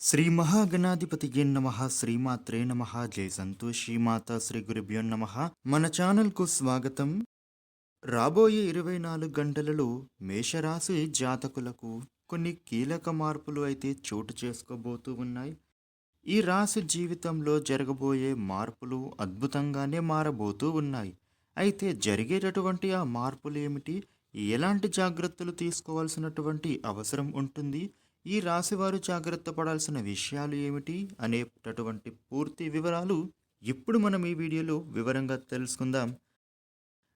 శ్రీ మహాగణాధిపతియే నమ శ్రీమాత్రే నమ జై సంతోషి మాత శ్రీ గురుభ్యో నమ. మన ఛానల్కు స్వాగతం. రాబోయే ఇరవై నాలుగు గంటలలో మేషరాశి జాతకులకు కొన్ని కీలక మార్పులు అయితే చోటు చేసుకోబోతూ ఉన్నాయి. ఈ రాశి జీవితంలో జరగబోయే మార్పులు అద్భుతంగానే మారబోతూ ఉన్నాయి. అయితే జరిగేటటువంటి ఆ మార్పులు ఏమిటి? ఎలాంటి జాగ్రత్తలు తీసుకోవాల్సినటువంటి అవసరం ఉంటుంది? ఈ రాశివారు జాగ్రత్త పడాల్సిన విషయాలు ఏమిటి అనేటటువంటి పూర్తి వివరాలు ఇప్పుడు మనం ఈ వీడియోలో వివరంగా తెలుసుకుందాం.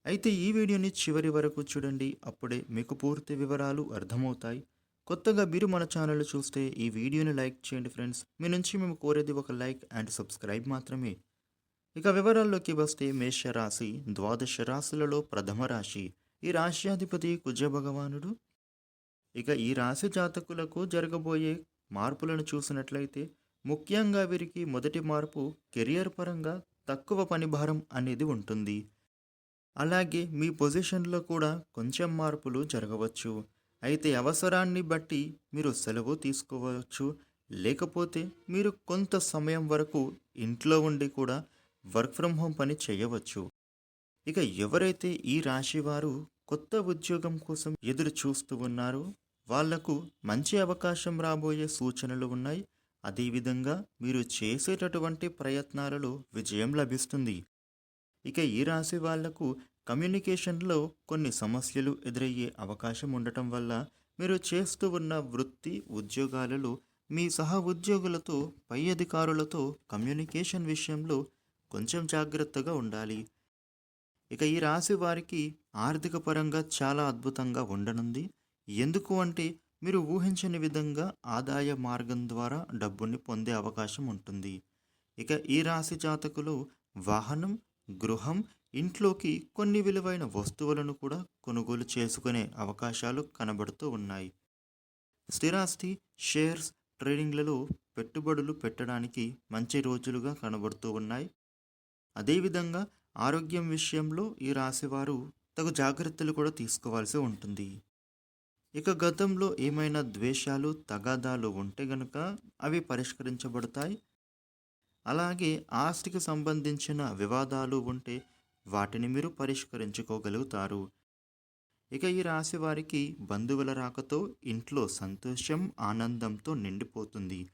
అయితే ఈ వీడియోని చివరి వరకు చూడండి అప్పుడే మీకు పూర్తి వివరాలు అర్థమవుతాయి. కొత్తగా మీరు మన ఛానల్ చూస్తే ఈ వీడియోని లైక్ చేయండి ఫ్రెండ్స్. మీ నుంచి మేము కోరేది ఒక లైక్ అండ్ సబ్స్క్రైబ్ మాత్రమే. ఇక వివరాల్లోకి వస్తే మేష రాశి ద్వాదశ రాశులలో ప్రథమ రాశి. ఈ రాశ్యాధిపతి కుజ భగవానుడు ఇక ఈ రాశి జాతకులకు జరగబోయే మార్పులను చూసినట్లయితే ముఖ్యంగా వీరికి మొదటి మార్పు కెరియర్ పరంగా తక్కువ పని భారం అనేది ఉంటుంది. అలాగే మీ పొజిషన్లో కూడా కొంచెం మార్పులు జరగవచ్చు. అయితే అవసరాన్ని బట్టి మీరు సెలవు తీసుకోవచ్చు. లేకపోతే మీరు కొంత సమయం వరకు ఇంట్లో ఉండి కూడా వర్క్ ఫ్రమ్ హోమ్ పని చేయవచ్చు. ఇక ఎవరైతే ఈ రాశి వారు కొత్త ఉద్యోగం కోసం ఎదురు చూస్తూ ఉన్నారో వాళ్ళకు మంచి అవకాశం రాబోయే సూచనలు ఉన్నాయి. అదేవిధంగా మీరు చేసేటటువంటి ప్రయత్నాలలో విజయం లభిస్తుంది. ఇక ఈ రాశి వాళ్ళకు కమ్యూనికేషన్లో కొన్ని సమస్యలు ఎదురయ్యే అవకాశం ఉండటం వల్ల మీరు చేస్తూ ఉన్న వృత్తి ఉద్యోగాలలో మీ సహ ఉద్యోగులతో పై అధికారులతో కమ్యూనికేషన్ విషయంలో కొంచెం జాగ్రత్తగా ఉండాలి. ఇక ఈ రాశి వారికి ఆర్థిక పరంగా చాలా అద్భుతంగా ఉండనుంది. ఎందుకు అంటే మీరు ఊహించని విధంగా ఆదాయ మార్గం ద్వారా డబ్బుని పొందే అవకాశం ఉంటుంది. ఇక ఈ రాశి జాతకులు వాహనం గృహం ఇంట్లోకి కొన్ని విలువైన వస్తువులను కూడా కొనుగోలు చేసుకునే అవకాశాలు కనబడుతూ ఉన్నాయి. స్థిరాస్తి షేర్స్ ట్రేడింగ్లలో పెట్టుబడులు పెట్టడానికి మంచి రోజులుగా కనబడుతూ ఉన్నాయి. అదేవిధంగా ఆరోగ్యం విషయంలో ఈ రాశివారు తగు జాగ్రత్తలు కూడా తీసుకోవాల్సి ఉంటుంది. ఇక గతంలో ఏమైనా ద్వేషాలు తగాదాలు ఉంటే గనుక అవి పరిష్కరించబడతాయి. అలాగే ఆస్తికి సంబంధించిన వివాదాలు ఉంటే వాటిని మీరు పరిష్కరించుకోగలుగుతారు. ఇక ఈ రాశి వారికి బంధువుల రాకతో ఇంట్లో సంతోషం ఆనందంతో నిండిపోతుంది.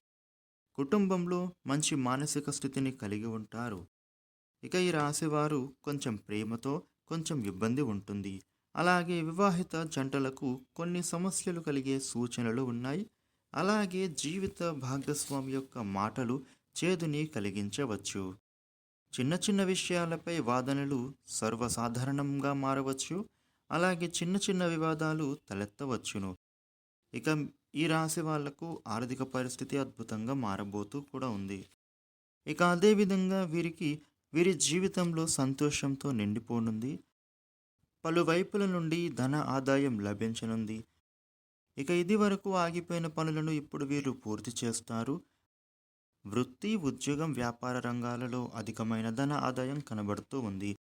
కుటుంబంలో మంచి మానసిక స్థితిని కలిగి ఉంటారు. ఇక ఈ రాశివారు కొంచెం ప్రేమతో కొంచెం ఇబ్బంది ఉంటుంది. అలాగే వివాహిత జంటలకు కొన్ని సమస్యలు కలిగే సూచనలు ఉన్నాయి. అలాగే జీవిత భాగస్వామి యొక్క మాటలు చేదుని కలిగించవచ్చు. చిన్న చిన్న విషయాలపై వాదనలు సర్వసాధారణంగా మారవచ్చు. అలాగే చిన్న చిన్న వివాదాలు తలెత్తవచ్చును. ఇక ఈ రాశి వాళ్ళకు ఆర్థిక పరిస్థితి అద్భుతంగా మారబోతూ కూడా ఉంది. ఇక అదేవిధంగా వీరికి వీరి జీవితంలో సంతోషంతో నిండిపోనుంది. పలువైపుల నుండి ధన ఆదాయం లభించనుంది. ఇక ఇది వరకు ఆగిపోయిన పనులను ఇప్పుడు వీరు పూర్తి చేస్తారు. వృత్తి ఉద్యోగం వ్యాపార రంగాలలో అధికమైన ధన ఆదాయం కనబడుతూ ఉంది.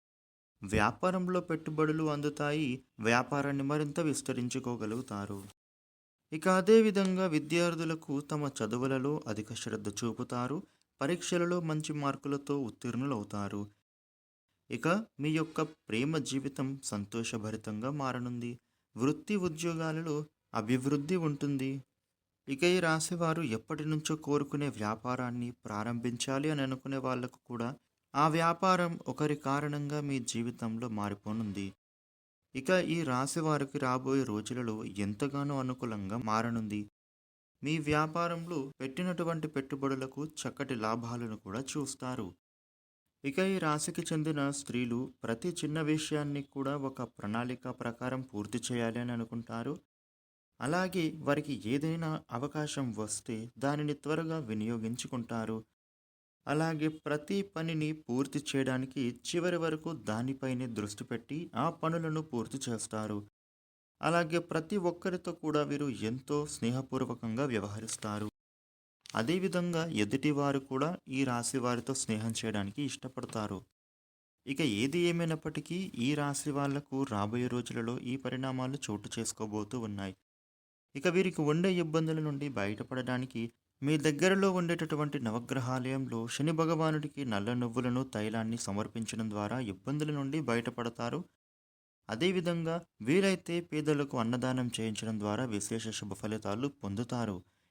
వ్యాపారంలో పెట్టుబడులు అందుతాయి. వ్యాపారాన్ని మరింత విస్తరించుకోగలుగుతారు. ఇక అదేవిధంగా విద్యార్థులకు తమ చదువులలో అధిక శ్రద్ధ చూపుతారు. పరీక్షలలో మంచి మార్కులతో ఉత్తీర్ణులవుతారు. ఇక మీ యొక్క ప్రేమ జీవితం సంతోషభరితంగా మారనుంది. వృత్తి ఉద్యోగాలలో అభివృద్ధి ఉంటుంది. ఇక ఈ రాశివారు ఎప్పటి నుంచో కోరుకునే వ్యాపారాన్ని ప్రారంభించాలి అని అనుకునే వాళ్ళకు కూడా ఆ వ్యాపారం ఒకరి కారణంగా మీ జీవితంలో మారిపోనుంది. ఇక ఈ రాశి వారికి రాబోయే రోజులలో ఎంతగానో అనుకూలంగా మారనుంది. మీ వ్యాపారంలో పెట్టినటువంటి పెట్టుబడులకు చక్కటి లాభాలను కూడా చూస్తారు. ఇక ఈ రాశికి చెందిన స్త్రీలు ప్రతి చిన్న విషయాన్ని కూడా ఒక ప్రణాళిక ప్రకారం పూర్తి చేయాలి అని అనుకుంటారు. అలాగే వారికి ఏదైనా అవకాశం వస్తే దానిని త్వరగా వినియోగించుకుంటారు. అలాగే ప్రతి పనిని పూర్తి చేయడానికి చివరి వరకు దానిపైనే దృష్టి పెట్టి ఆ పనులను పూర్తి చేస్తారు. అలాగే ప్రతి ఒక్కరితో కూడా వీరు ఎంతో స్నేహపూర్వకంగా వ్యవహరిస్తారు. అదేవిధంగా ఎదుటివారు కూడా ఈ రాశి వారితో స్నేహం చేయడానికి ఇష్టపడతారు. ఇక ఏది ఏమైనప్పటికీ ఈ రాశి వాళ్ళకు రాబోయే రోజులలో ఈ పరిణామాలు చోటు చేసుకోబోతూ ఉన్నాయి. ఇక వీరికి ఉండే ఇబ్బందుల నుండి బయటపడడానికి మీ దగ్గరలో ఉండేటటువంటి నవగ్రహాలయంలో శని భగవానుడికి నల్ల నువ్వులను తైలాన్ని సమర్పించడం ద్వారా ఇబ్బందుల నుండి బయటపడతారు. అదేవిధంగా వీలైతే పేదలకు అన్నదానం చేయించడం ద్వారా విశేష శుభ ఫలితాలు పొందుతారు.